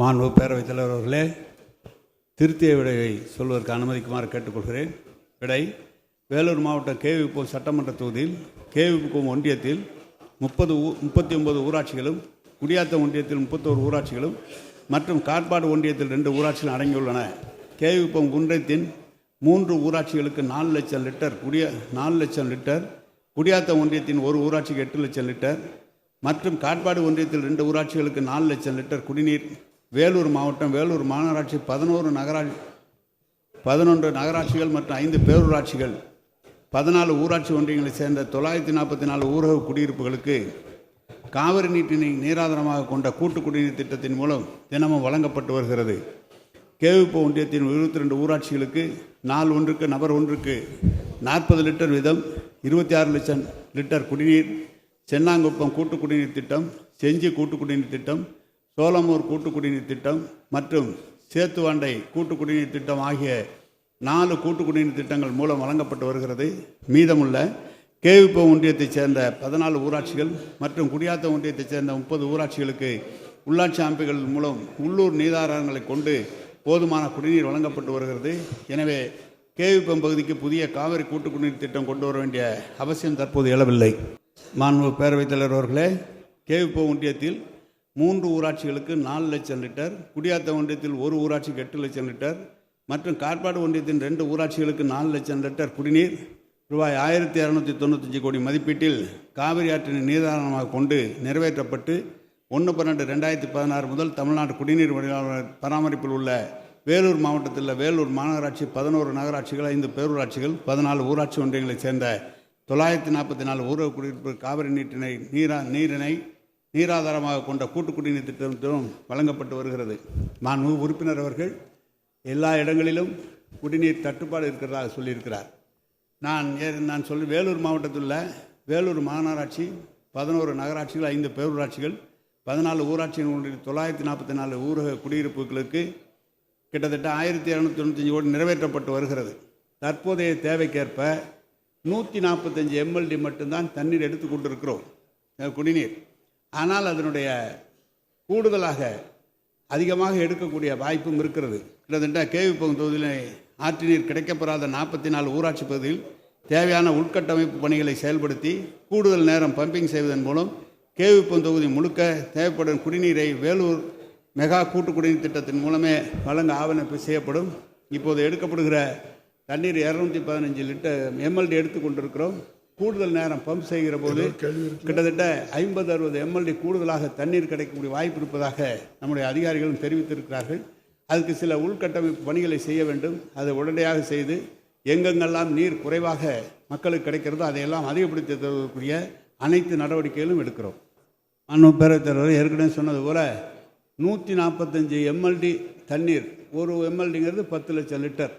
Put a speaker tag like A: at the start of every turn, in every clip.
A: மாண்பு பேரவைத் தலைவர் அவர்களே திருத்திய விடையை சொல்வதற்கு அனுமதிக்குமாறு கேட்டுக்கொள்கிறேன். விடை வேலூர் மாவட்டம் கேவிப்பூர் சட்டமன்ற தொகுதியில் கேவிப்புக்கும் ஒன்றியத்தில் முப்பது முப்பத்தி ஒன்பது ஊராட்சிகளும் குடியாத்தம் ஒன்றியத்தில் முப்பத்தோரு ஊராட்சிகளும் மற்றும் காட்பாடு ஒன்றியத்தில் ரெண்டு ஊராட்சிகள் அடங்கியுள்ளன. கேவிப்பம் ஒன்றியத்தின் மூன்று ஊராட்சிகளுக்கு நாலு லட்சம் லிட்டர் குடிய நாலு லட்சம் லிட்டர் குடியாத்தம் ஒன்றியத்தின் ஒரு ஊராட்சிக்கு எட்டு லட்சம் லிட்டர் மற்றும் காட்பாடு ஒன்றியத்தில் ரெண்டு ஊராட்சிகளுக்கு நாலு லட்சம் லிட்டர் குடிநீர் வேலூர் மாவட்டம் வேலூர் மாநகராட்சி பதினோரு நகராட்சி பதினொன்று நகராட்சிகள் மற்றும் ஐந்து பேரூராட்சிகள். பதினாலு ஊராட்சி ஒன்றியங்களைச் சேர்ந்த தொள்ளாயிரத்தி நாற்பத்தி நாலு ஊரக குடியிருப்புகளுக்கு காவிரி நீட்டினை நீராதாரமாக கொண்ட கூட்டு குடிநீர் திட்டத்தின் மூலம் தினமும் வழங்கப்பட்டு வருகிறது. கேவிப்பு ஒன்றியத்தின் இருபத்தி ரெண்டு ஊராட்சிகளுக்கு நாள் ஒன்றுக்கு நபர் ஒன்றுக்கு நாற்பது லிட்டர் வீதம் இருபத்தி ஆறு லட்சம் லிட்டர் குடிநீர் சென்னாங்குப்பம் கூட்டு குடிநீர் திட்டம் செஞ்சி கூட்டு குடிநீர் திட்டம் சோலமூர் கூட்டு குடிநீர் திட்டம் மற்றும் சேத்துவாண்டை கூட்டு குடிநீர் திட்டம் ஆகிய நாலு கூட்டு குடிநீர் திட்டங்கள் மூலம் வழங்கப்பட்டு வருகிறது. மீதமுள்ள கேவிப்ப ஒன்றியத்தைச் சேர்ந்த பதினாலு ஊராட்சிகள் மற்றும் குடியாத்த ஒன்றியத்தைச் சேர்ந்த முப்பது ஊராட்சிகளுக்கு உள்ளாட்சி அமைப்புகள் மூலம் உள்ளூர் நீதாரங்களை கொண்டு போதுமான குடிநீர் வழங்கப்பட்டு வருகிறது. எனவே கேவிப்பம் பகுதிக்கு புதிய காவிரி கூட்டு குடிநீர் திட்டம் கொண்டு வர வேண்டிய அவசியம் தற்போது எழவில்லை. மாண்பு பேரவைத் தலைவர் அவர்களே கேவிப்ப ஒன்றியத்தில் மூன்று ஊராட்சிகளுக்கு நாலு லட்சம் லிட்டர் குடியாத்த ஒன்றியத்தில் ஒரு ஊராட்சிக்கு எட்டு லட்சம் லிட்டர் மற்றும் காட்பாடு ஒன்றியத்தின் ரெண்டு ஊராட்சிகளுக்கு நாலு லட்சம் லிட்டர் குடிநீர் ரூபாய் ஆயிரத்தி இரநூத்தி தொண்ணூத்தஞ்சு கோடி மதிப்பீட்டில் காவிரி ஆற்றினை நீதாரணமாக கொண்டு நிறைவேற்றப்பட்டு ஒன்று பன்னெண்டு ரெண்டாயிரத்தி பதினாறு முதல் தமிழ்நாடு குடிநீர் வடிகால் பராமரிப்பில் உள்ள வேலூர் மாவட்டத்தில் வேலூர் மாநகராட்சி பதினோரு நகராட்சிகள் ஐந்து பேரூராட்சிகள் பதினாலு ஊராட்சி ஒன்றியங்களைச் சேர்ந்த தொள்ளாயிரத்தி நாற்பத்தி நாலு ஊரக குடியிருப்பு காவிரி நீட்டினை நீரா நீரினை நீராதாரமாக கொண்ட கூட்டு குடிநீர் திட்டத்திலும் வழங்கப்பட்டு வருகிறது. மாண்பு உறுப்பினர் அவர்கள் எல்லா இடங்களிலும் குடிநீர் தட்டுப்பாடு இருக்கிறதாக சொல்லியிருக்கிறார். நான் ஏ- நான் சொல்லி வேலூர் மாவட்டத்தில் உள்ள வேலூர் மாநகராட்சி பதினோரு நகராட்சிகள் ஐந்து பேரூராட்சிகள் பதினாலு ஊராட்சியின் தொள்ளாயிரத்தி நாற்பத்தி நாலு ஊரக குடியிருப்புகளுக்கு கிட்டத்தட்ட ஆயிரத்தி இரநூத்தி தொண்ணூத்தஞ்சு கோடி நிறைவேற்றப்பட்டு வருகிறது. தற்போதைய தேவைக்கேற்ப நூற்றி நாற்பத்தஞ்சு எம்எல்டி மட்டும்தான் தண்ணீர் எடுத்து கொண்டிருக்கிறோம். குடிநீர். ஆனால் அதனுடைய கூடுதலாக அதிகமாக எடுக்கக்கூடிய வாய்ப்பும் இருக்கிறது. கிட்டத்தட்ட கேவிப்பம் தொகுதியில் ஆற்று நீர் கிடைக்கப்பெறாத நாற்பத்தி நாலு ஊராட்சி பகுதியில் தேவையான உள்கட்டமைப்பு பணிகளை செயல்படுத்தி கூடுதல் நேரம் பம்பிங் செய்வதன் மூலம் கேவிப்பம் தொகுதி முழுக்க தேவைப்படும் குடிநீரை வேலூர் மெகா கூட்டு குடிநீர் திட்டத்தின் மூலமே வழங்க ஆவணப்பு செய்யப்படும். இப்போது எடுக்கப்படுகிற தண்ணீர் இரநூத்தி பதினஞ்சு லிட்டர் எம்எல்டி எடுத்து கொண்டிருக்கிறோம். கூடுதல் நேரம் பம்ப் செய்கிற போது கிட்டத்தட்ட ஐம்பது அறுபது எம்எல்டி கூடுதலாக தண்ணீர் கிடைக்கக்கூடிய வாய்ப்பு இருப்பதாக நம்முடைய அதிகாரிகளும் தெரிவித்திருக்கிறார்கள். அதுக்கு சில உள்கட்டமைப்பு பணிகளை செய்ய வேண்டும். அதை உடனடியாக செய்து எங்கெங்கெல்லாம் நீர் குறைவாக மக்களுக்கு கிடைக்கிறதோ அதையெல்லாம் அதிகப்படுத்தி தருவதற்குரிய அனைத்து நடவடிக்கைகளும் எடுக்கிறோம். அண்ணு பேரவைத் தலைவர் ஏற்கனவே சொன்னது போல நூற்றி நாற்பத்தஞ்சு எம்எல்டி தண்ணீர் ஒரு எம்எல்டிங்கிறது பத்து லட்சம் லிட்டர்.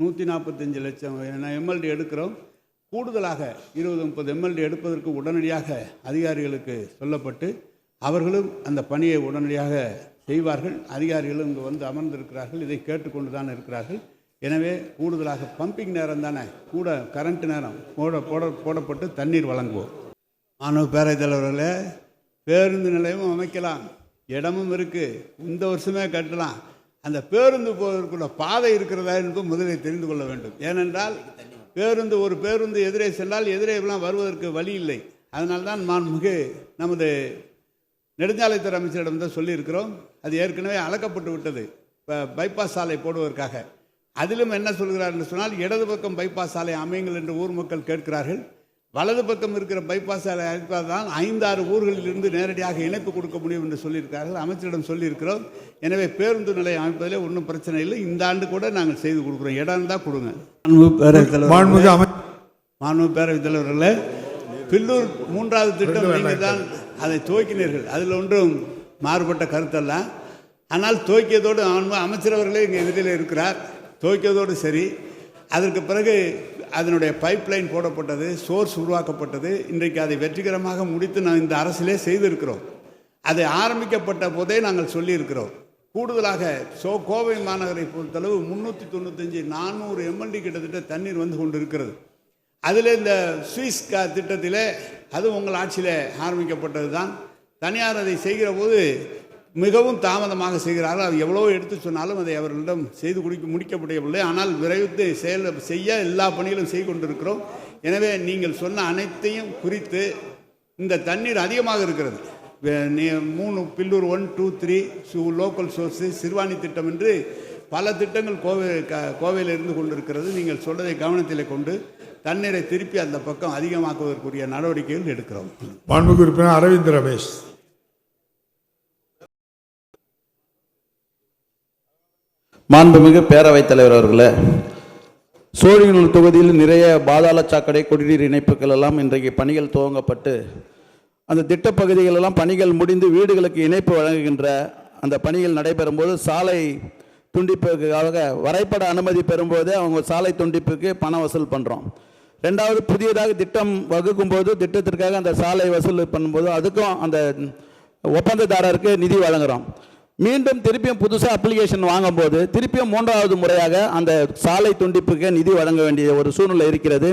A: நூற்றி நாற்பத்தஞ்சு லட்சம் எம்எல்டி எடுக்கிறோம். கூடுதலாக இருபது முப்பது எம்எல்டி எடுப்பதற்கு உடனடியாக அதிகாரிகளுக்கு சொல்லப்பட்டு அவர்களும் அந்த பணியை உடனடியாக செய்வார்கள். அதிகாரிகளும் இங்கு வந்து அமர்ந்திருக்கிறார்கள். இதை கேட்டுக்கொண்டு தான் இருக்கிறார்கள். எனவே கூடுதலாக பம்பிங் நேரம் தானே? கூட கரண்ட் நேரம். போட போட போடப்பட்டு தண்ணீர் வழங்குவோம். மாணவ பேரவைத் தலைவர்களே பேருந்து நிலையமும் அமைக்கலாம். இடமும் இருக்குது இந்த வருஷமே கட்டலாம். அந்த பேருந்து போவதற்குள்ள பாதை இருக்கிறதா என்பது முதலில் தெரிந்து கொள்ள வேண்டும். ஏனென்றால் பேருந்து ஒரு பேருந்து எதிரே சென்றால் எதிரே எல்லாம் வருவதற்கு வழி இல்லை. அதனால்தான் மாண்புமிகு நமது நெடுஞ்சாலைத்துறை அமைச்சரிடம் தான் சொல்லியிருக்கிறோம். அது ஏற்கனவே அளக்கப்பட்டு விட்டது. இப்போ பைபாஸ் சாலை போடுவதற்காக. அதிலும் என்ன சொல்கிறார் என்று சொன்னால் இடது பக்கம் பைபாஸ் சாலை அமையுங்கள் என்று ஊர் மக்கள் கேட்கிறார்கள். வலது பக்கம் இருக்கிற பைபாஸ் சாலை அமைப்பதால் ஐந்தாறு ஊர்களிலிருந்து நேரடியாக இணைப்பு கொடுக்க முடியும் என்று சொல்லியிருக்கிறார்கள். அமைச்சரிடம் சொல்லியிருக்கிறோம். எனவே பேருந்து நிலையம் அமைப்பதிலே ஒன்றும் பிரச்சனை இல்லை. இந்த ஆண்டு கூட நாங்கள் செய்து கொடுக்குறோம். இடம் தான் கொடுங்க. மாண்பு பேரவைத் தலைவர்களே. பில்லூர் மூன்றாவது திட்டம் நீங்கள் தான் அதை துவக்கினீர்கள். அதில் ஒன்றும் மாறுபட்ட கருத்தல்ல. ஆனால் துவக்கியதோடு மாண்பு அமைச்சர் அவர்களே இங்கே எதிரில் இருக்கிறார். துவக்கியதோடு சரி. அதற்கு பிறகு அதனுடைய பைப்லைன் போடப்பட்டது சோர்ஸ் உருவாக்கப்பட்டது. இன்றைக்கு அதை வெற்றிகரமாக முடித்து நான் இந்த அரசிலே செய்திருக்கிறோம். அதை ஆரம்பிக்கப்பட்ட போதே நாங்கள் சொல்லியிருக்கிறோம். கூடுதலாக சோ கோவை மாநகரை பொறுத்தளவு முந்நூற்றி தொண்ணூத்தஞ்சு நானூறு எம்எல்டி கிட்டத்தட்ட தண்ணீர் வந்து கொண்டு இருக்கிறது அதில் இந்த சுவிஸ் கா திட்டத்திலே அது உங்கள் ஆட்சியில் ஆரம்பிக்கப்பட்டது தான் தனியார் அதை செய்கிற போது மிகவும் தாமதமாக செய்கிறார்கள். அது எவ்வளோ எடுத்து சொன்னாலும் அதை அவர்களிடம் செய்து குடிக்க முடிக்க முடியவில்லை ஆனால் விரைவு செயல் செய்ய எல்லா பணிகளும் செய்து கொண்டிருக்கிறோம். எனவே நீங்கள் சொன்ன அனைத்தையும் குறித்து இந்த தண்ணீர் அதிகமாக இருக்கிறது. மூணு Pillur one two three local source Siruvani திட்டம் என்று பல திட்டங்கள் கோவை க- கோவையில் இருந்து கொண்டிருக்கிறது. நீங்கள் சொல்வதை கவனத்தில் கொண்டு தண்ணீரை திருப்பி அந்த பக்கம் அதிகமாக்குவதற்குரிய நடவடிக்கைகள் எடுக்கிறோம்.
B: மாண்புமிகு உறுப்பினர் அரவிந்த் ரமேஷ்.
C: மாண்புமிகு பேரவைத் தலைவர் அவர்களே சோழிங்கநல்லூர் தொகுதியில் நிறைய பாதாள சாக்கடை குடிநீர் இணைப்புகள் எல்லாம் இன்றைக்கு பணிகள் துவங்கப்பட்டு அந்த திட்டப்பகுதிகள் எல்லாம் பணிகள் முடிந்து வீடுகளுக்கு இணைப்பு வழங்குகின்ற அந்த பணிகள் நடைபெறும்போது சாலை துண்டிப்புக்காக வரைபட அனுமதி பெறும்போதே அவங்க சாலை துண்டிப்புக்கு பணம் வசூல் பண்ணுறோம் ரெண்டாவது புதியதாக திட்டம் வகுக்கும் போது திட்டத்திற்காக அந்த சாலை வசூல் பண்ணும்போது அதுக்கும் அந்த ஒப்பந்ததாரருக்கு நிதி வழங்குகிறோம் மீண்டும் திருப்பியும் புதுசாக அப்ளிகேஷன் வாங்கும்போது திருப்பியும் மூன்றாவது முறையாக அந்த சாலை துண்டிப்புக்கு நிதி வழங்க வேண்டிய ஒரு சூழ்நிலை இருக்கிறது.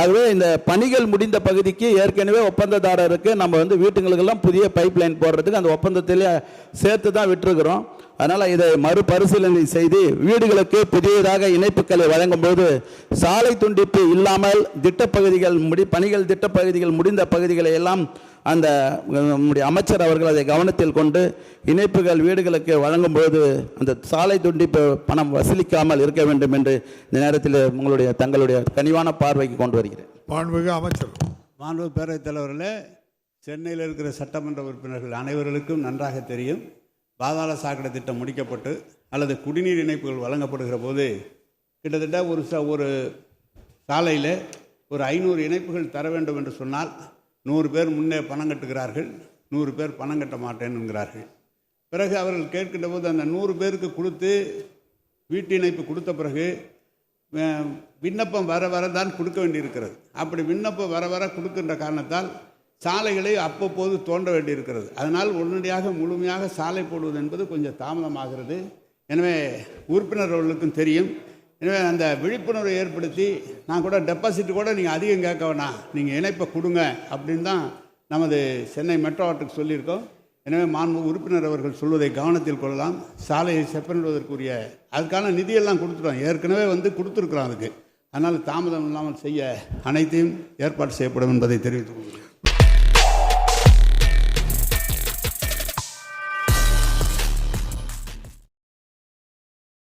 C: ஆகவே இந்த பணிகள் முடிந்த பகுதிக்கு ஏற்கனவே ஒப்பந்ததாரருக்கு நம்ம வந்து வீட்டுங்களுக்கெல்லாம் புதிய பைப் லைன் போடுறதுக்கு அந்த ஒப்பந்தத்திலே சேர்த்து தான் விட்டுருக்குறோம். அதனால் இதை மறுபரிசீலனை செய்து வீடுகளுக்கு புதியதாக இணைப்புகளை வழங்கும்போது சாலை துண்டிப்பு இல்லாமல் திட்டப்பகுதிகள் முடி பணிகள் திட்டப்பகுதிகள் முடிந்த பகுதிகளை எல்லாம் அந்த நம்முடைய அமைச்சர் அவர்கள் அதை கவனத்தில் கொண்டு இணைப்புகள் வீடுகளுக்கு வழங்கும்போது அந்த சாலை துண்டிப்பு பணம் வசூலிக்காமல் இருக்க வேண்டும் என்று இந்த நேரத்தில் உங்களுடைய தங்களுடைய கனிவான பார்வைக்கு கொண்டு வருகிறேன்.
B: மாண்புமிகு அமைச்சர்.
A: மாண்பு பேரவைத் தலைவர்களே சென்னையில் இருக்கிற சட்டமன்ற உறுப்பினர்கள் அனைவர்களுக்கும் நன்றாக தெரியும். பாதாள சாக்கடை திட்டம் முடிக்கப்பட்டு அல்லது குடிநீர் இணைப்புகள் வழங்கப்படுகிற போது கிட்டத்தட்ட ஒரு ச ஒரு சாலையில் ஒரு ஐநூறு இணைப்புகள் தர வேண்டும் என்று சொன்னால் நூறு பேர் முன்னே பணம் கட்டுகிறார்கள் நூறு பேர் பணம் கட்ட மாட்டேன் என்கிறார்கள். பிறகு அவர்கள் கேட்கின்ற போது அந்த நூறு பேருக்கு கொடுத்து வீட்டு இணைப்பு கொடுத்த பிறகு விண்ணப்பம் வர வர தான் கொடுக்க வேண்டியிருக்கிறது. அப்படி விண்ணப்பம் வர வர கொடுக்கின்ற காரணத்தால் சாலைகளை அப்பப்போது தோன்ற வேண்டியிருக்கிறது. அதனால் உடனடியாக முழுமையாக சாலை போடுவது என்பது கொஞ்சம் தாமதமாகிறது. எனவே உறுப்பினர்களுக்கும் தெரியும். எனவே அந்த விழிப்புணர்வை ஏற்படுத்தி நான் கூட டெபாசிட் கூட நீங்கள் அதிகம் கேட்க வேணாம். நீங்கள் இணைப்பை கொடுங்க அப்படின்னு தான் நமது சென்னை மெட்ரோ ஆட்டுக்கு சொல்லியிருக்கோம். எனவே மாண்பு உறுப்பினர் அவர்கள் சொல்வதை கவனத்தில் கொள்ளலாம். சாலையை செப்பனிடுவதற்குரிய அதுக்கான நிதியெல்லாம் கொடுத்துட்டோம். ஏற்கனவே வந்து கொடுத்துருக்குறோம் அதுக்கு. அதனால் தாமதம் இல்லாமல் செய்ய அனைத்தையும் ஏற்பாடு செய்யப்படும் என்பதை தெரிவித்துக் கொள்கிறேன்.